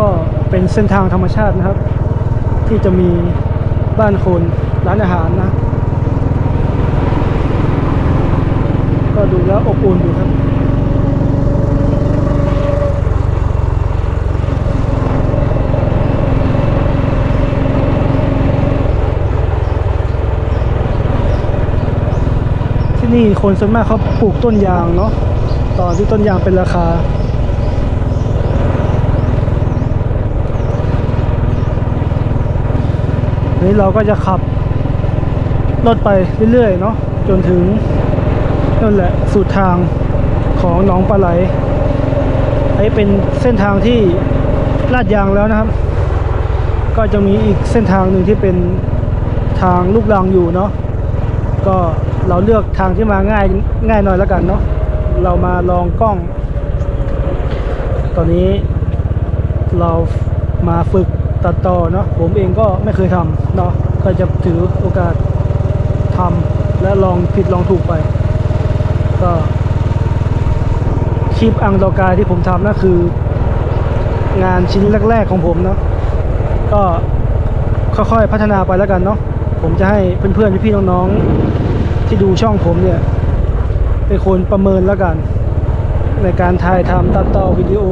ก็เป็นเส้นทางธรรมชาตินะครับ ที่จะมีบ้านคนร้านอาหารนะ ก็ดูแล้วอบอุ่นอยู่ครับที่นี่คนส่วนมากเขาปลูกต้นยางเนาะตอนที่ต้นยางเป็นราคา นี้เราก็จะขับรถไปเรื่อยๆเนาะจนถึงนั่นแหละสุดทางของหนองปลาไหลไอ้เป็นเส้นทางที่ลาดยางแล้วนะครับ ก็จะมีอีกเส้นทางหนึ่งที่เป็นทางลูกรังอยู่เนาะก็เราเลือกทางที่มาง่ายง่ายหน่อยแล้วกันเนาะเรามาลองกล้อง ตอนนี้เรามาฝึก ตัดต่อเนาะผมเองก็ไม่เคยทำเนาะก็จะถือโอกาสทำและลองผิดลองถูกไป ก็คลิปอังดอกายที่ผมทำนั่นคืองานชิ้นแรก ๆของผมเนาะก็ค่อยๆพัฒนาไปแล้วกันเนาะผมจะให้เพื่อนๆพี่ๆน้องๆที่ดูช่องผมเนี่ยเป็นคนประเมินแล้วกัน ในการถ่ายทำตัดต่อวิดีโอ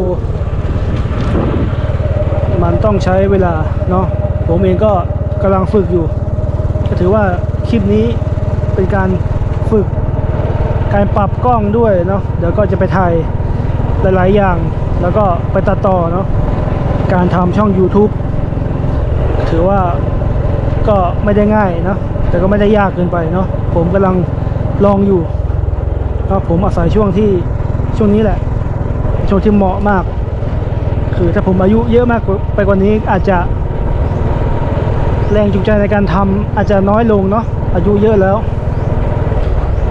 มันต้องใช้เวลาเนาะผมเองก็กำลังฝึกอยู่ ก็ถือว่าคลิปนี้เป็นการฝึกการปรับกล้องด้วยเนาะเดี๋ยวก็จะไปถ่ายหลาย ๆ อย่าง แล้วก็ไปตัดต่อเนาะการทำช่อง YouTube ถือว่าก็ไม่ได้ง่ายเนาะแต่ก็ไม่ได้ยากเกินไปเนาะผมกำลังลองอยู่เนาะผมอาศัยช่วงที่ช่วงนี้แหละช่วงที่เหมาะมาก คือถ้าผมอายุเยอะมากไปกว่านี้อาจจะ แรงจูงใจในการทำอาจจะน้อยลงเนาะอายุเยอะแล้ว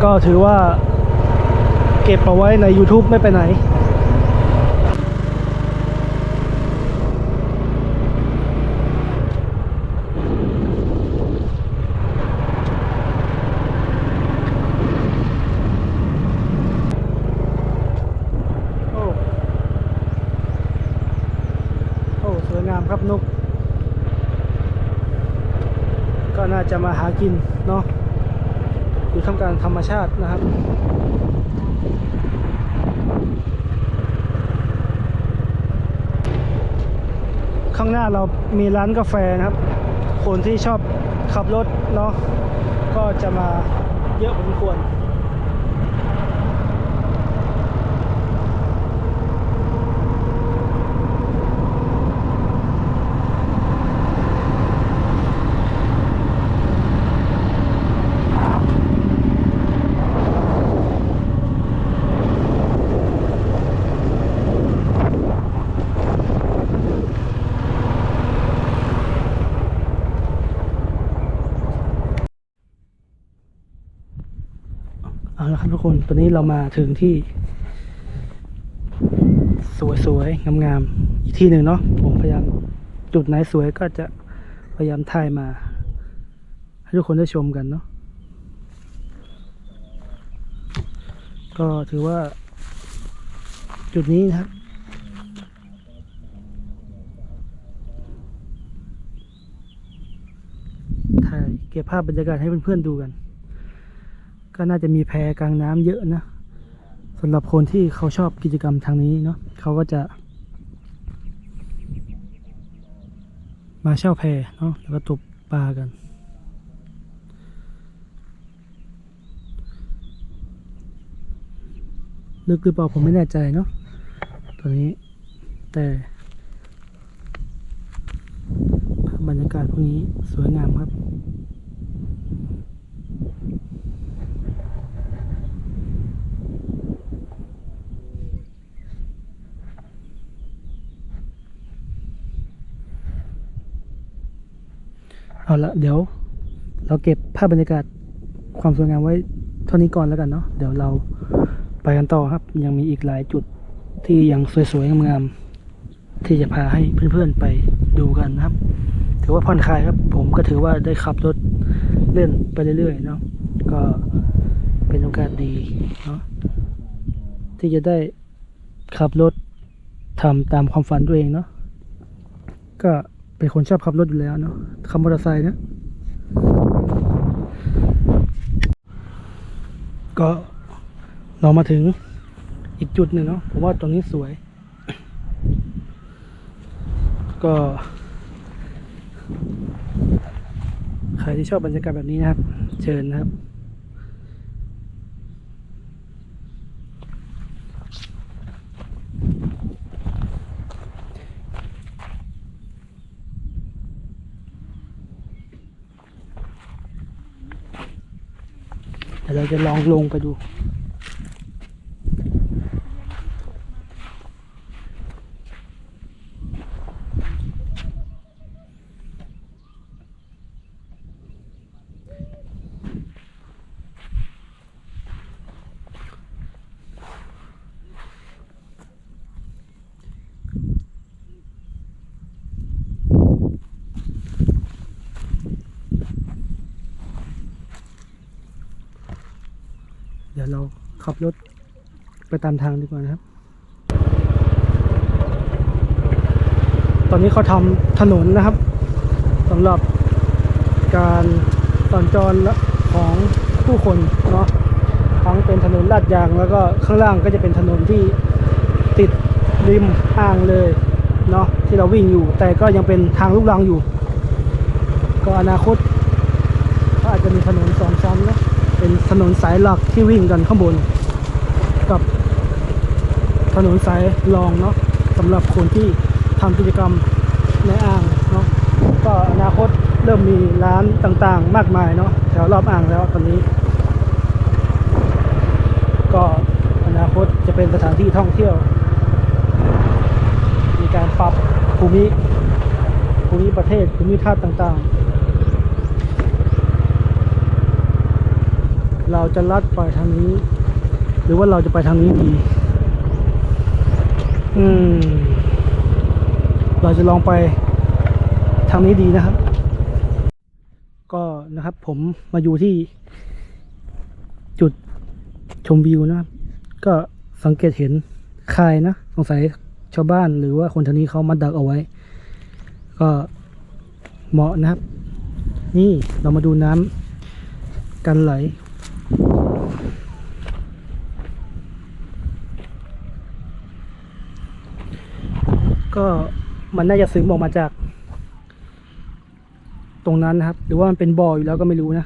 ก็ถือว่า เก็บเอาไว้ใน YouTube ไม่ไปไหน ก นะครับนก ก็น่า จะมาหากินเนาะอยู่ทำการธรรมชาตินะครับข้างหน้าเรามีร้านกาแฟนะครับ คนที่ชอบขับรถเนาะก็จะมาเยอะพอสมควร ครับทุกคน ตอนนี้เรามาถึงที่ สวยๆ งามๆ อีกที่หนึ่งเนาะ ผมพยายามจุดไหนสวยก็จะพยายามถ่ายมา ให้ทุกคนได้ชมกันเนาะ ก็ถือว่าจุดนี้นะครับถ่ายเก็บภาพบรรยากาศให้เพื่อนๆดูกัน ก็น่าจะมีแพกลางน้ำเยอะนะสำหรับคนที่เขาชอบกิจกรรมทางนี้เนาะเขาก็จะมาเช่าแพเนาะแล้วก็ตกปลากัน ลึกหรือเปล่าผมไม่แน่ใจเนาะตัวนี้แต่บรรยากาศพวกนี้สวยงามครับ ละเดี๋ยวเราเก็บภาพบรรยากาศความสวยงามไว้เท่านี้ก่อนแล้วกันเนาะเดี๋ยวเราไปกันต่อครับ ยังมีอีกหลายจุดที่ยังสวยๆงามๆที่จะพาให้เพื่อนๆไปดูกันนะครับ ถือว่าผ่อนคลายครับ ผมก็ถือว่าได้ขับรถเล่นไปเรื่อยๆเนาะก็เป็นโอกาสดีเนาะที่จะได้ขับรถทำตามความฝันตัวเองเนาะก็ เป็นคนชอบขับรถอยู่แล้วเนาะขับมอเตอร์ไซค์เนะก็เรามาถึงอีกจุดหนึ่งเนาะผมว่าตรงนี้สวย ก็ ใครที่ชอบบรรยากาศแบบนี้นะครับ เชิญนะครับ เดี๋ยวเราจะลองลงไปดู ยวเราขับรถไปตามทางดีกว่านะครับ ตอนนี้เขาทำถนนนะครับสำหรับการสัญจรลของผู้คนเนาะทั้งเป็นถนนลาดยางแล้วก็ข้างล่างก็จะเป็นถนนที่ติดริมอ่างเลยเนาะที่เราวิ่งอยู่ แต่ก็ยังเป็นทางลูกรังอยู่ ก็อนาคตก็อาจจะมีถนนสองชั้นนะ เป็นถนนสายหลักที่วิ่งกันข้างบน กับถนนสายรองเนาะสำหรับคนที่ทำกิจกรรมในอ่างเนาะก็อนาคตเริ่มมีร้านต่างๆ มากมายเนาะแถวรอบอ่างแล้วตอนนี้ ก็อนาคตจะเป็นสถานที่ท่องเที่ยว มีการปรับภูมิภูมิประเทศภูมิทัศน์ต่างๆ เราจะลัดไปทางนี้ หรือว่าเราจะไปทางนี้ดี อืม เราจะลองไปทางนี้ดีนะครับ ก็นะครับ ผมมาอยู่ที่ จุดชมวิวนะครับ ก็สังเกตเห็นคายนะ สงสัยชาวบ้านหรือว่าคนแถวนี้เขามาดักเอาไว้ ก็เหมาะนะครับ นี่เรามาดูน้ำกันไหล ก็มันน่าจะซึมออกมาจาก ตรงนั้นนะครับ หรือว่ามันเป็นบ่ออยู่แล้วก็ไม่รู้นะ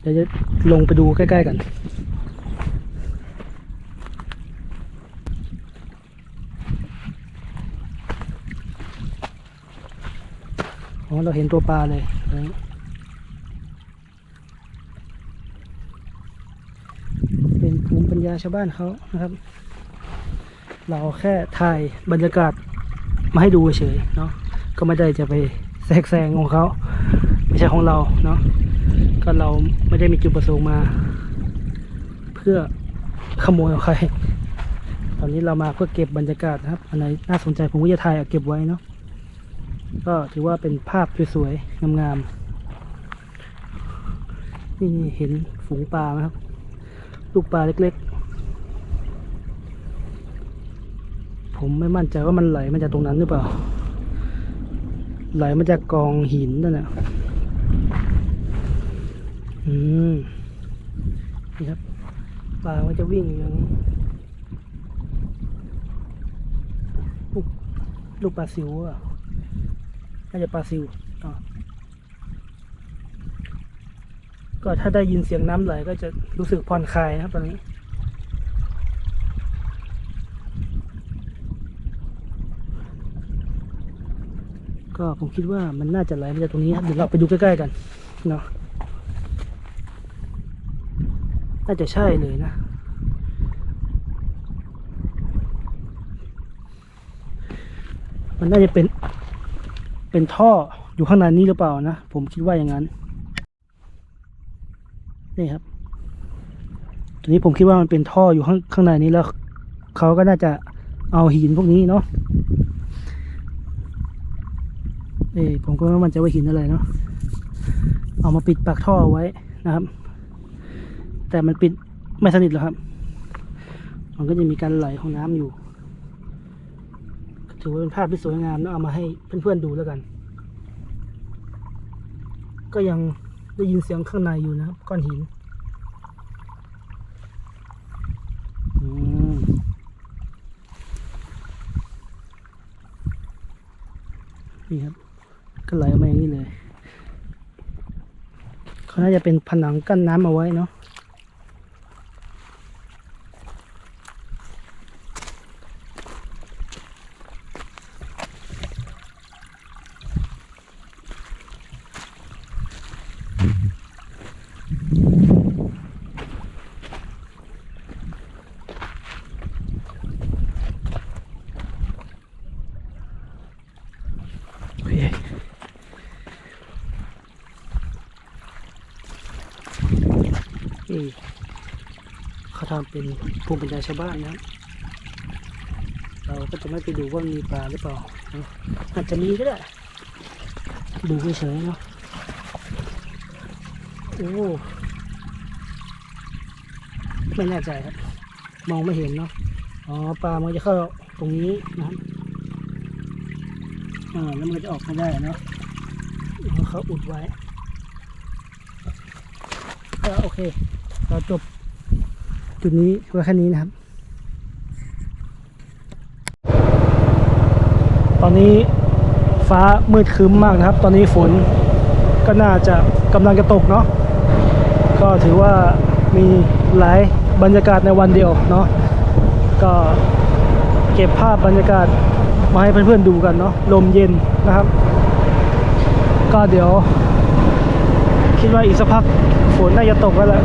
เดี๋ยวจะลงไปดูใกล้ๆกันอ๋อเราเห็นตัวปลาเลยเป็นภูมิปัญญาชาวบ้านเขานะครับ เราแค่ถ่ายบรรยากาศมาให้ดูเฉยๆเนาะก็ไม่ได้จะไปแทรกแซงของเขาไม่ใช่ของเราเนาะก็เราไม่ได้มีจุดประสงค์มา เพื่อขโมยของใคร ตอนนี้เรามาเพื่อเก็บบรรยากาศนะครับอันไหนน่าสนใจผมก็จะถ่ายเอาเก็บไว้เนาะก็ถือว่าเป็นภาพสวยๆงามๆนี่เห็นฝูงปลาไหมครับ ลูกปลาเล็กๆ ผมไม่มั่นใจว่ามันไหลมาจากตรงนั้นหรือเปล่า ไหลมาจากกองหินนั่นแหละอืมนี่ครับปลามันจะวิ่งอย่างนี้ลูกลูกปลาซิวอะน่าจะปลาซิวอะก็ถ้าได้ยินเสียงน้ำไหลก็จะรู้สึกผ่อนคลายนะครับตอนนี้ ก็ผมคิดว่ามันน่าจะไหลมาจากตรงนี้ครับเดี๋ยวเราไปดูใกล้ๆกันเนาะน่าจะใช่เลยนะ มันน่าจะเป็น เป็นท่ออยู่ข้างในนี้หรือเปล่านะ ผมคิดว่าอย่างนั้น นี่ครับ ตัวนี้ผมคิดว่ามันเป็นท่ออยู่ข้างข้างในนี้แล้ว เขาก็น่าจะเอาหินพวกนี้เนาะ เอ้ผมก็ไม่มั่นใจว่าหินอะไรเนาะเอามาปิดปากท่อไว้นะครับ แต่มันปิดไม่สนิทหรอกครับ มันก็จะมีการไหลของน้ำอยู่ถือว่าเป็นภาพที่สวยงามนะเอามาให้เพื่อนๆดูแล้วกัน ก็ยังได้ยินเสียงข้างในอยู่นะครับก้อนหินนี่ครับ ก็ไหลออกมาอย่างนี้เลย เขาน่าจะเป็นผนังกั้นน้ำเอาไว้เนาะี่เขาทำเป็นภูมิปัญญาชาวบ้านนะ เราก็จะไม่ไปดูว่ามีปลาหรือเปล่า อาจจะมีก็ได้ ดูเฉยๆเนาะ โอ้ ไม่แน่ใจครับ มองไม่เห็นเนาะ อ๋อ ปลามันจะเข้าตรงนี้นะอ่าแล้วมันจะออกมาได้เนาะเพราะเขาอุดไว้ก็โอเค เราจบจุดนี้ไว้แค่นี้นะครับ ตอนนี้ฟ้ามืดครึ้มมากนะครับ ตอนนี้ฝนก็น่าจะกำลังจะตกเนาะก็ถือว่ามีหลายบรรยากาศในวันเดียวเนาะก็เก็บภาพบรรยากาศมาให้เพื่อนๆดูกันเนาะลมเย็นนะครับ ก็เดี๋ยว คิดว่าอีกสักพักฝนน่าจะตกแล้วแหละ